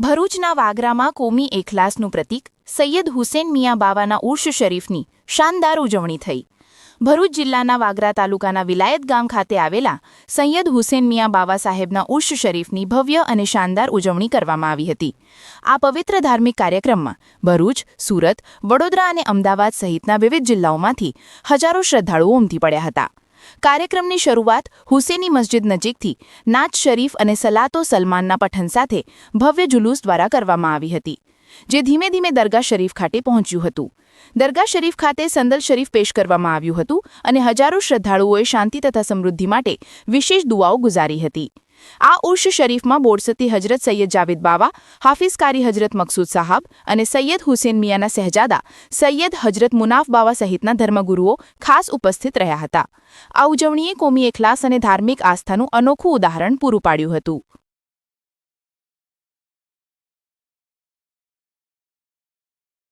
ભરૂચના વાગરામાં કોમી એખલાસનું પ્રતીક સૈયદ હુસેન મિયા બાવાના ઉર્ષ શરીફની શાનદાર ઉજવણી થઈ. ભરૂચ જિલ્લાના વાગરા તાલુકાના વિલાયત ગામ ખાતે આવેલા સૈયદ હુસેન મિયા બાવા સાહેબના ઉર્ષ શરીફની ભવ્ય અને શાનદાર ઉજવણી કરવામાં આવી હતી. આ પવિત્ર ધાર્મિક કાર્યક્રમમાં ભરૂચ, સુરત, વડોદરા અને અમદાવાદ સહિતના વિવિધ જિલ્લાઓમાંથી હજારો શ્રદ્ધાળુઓ ઉમટી પડ્યા હતા. કાર્યક્રમની શરૂઆત હુસેની મસ્જિદ નજીકથી નાચ શરીફ અને સલાતો સલમાનના પઠન સાથે ભવ્ય જુલુસ દ્વારા કરવામાં આવી હતી, જે ધીમે ધીમે દરગાહ શરીફ ખાતે પહોંચ્યું હતું. દરગાહ શરીફ ખાતે સંદલ શરીફ પેશ કરવામાં આવ્યું હતું અને હજારો શ્રદ્ધાળુઓએ શાંતિ તથા સમૃદ્ધિ માટે વિશેષ દુઆઓ ગુજારી હતી. આ ઉર્ષ શરીફમાં બોરસતી હજરત સૈયદ જાવેદ બાવા હાફિઝ કારી હજરત મકસૂદ સાહબ અને સૈયદ હુસેન મિયાના શહેજાદા સૈયદ હજરત મુનાફ બાવા સહિતના ધર્મગુરુઓ ખાસ ઉપસ્થિત રહ્યા હતા. આ ઉજવણીએ કોમી એખલાસ અને ધાર્મિક આસ્થાનું અનોખું ઉદાહરણ પૂરું પાડ્યું હતું.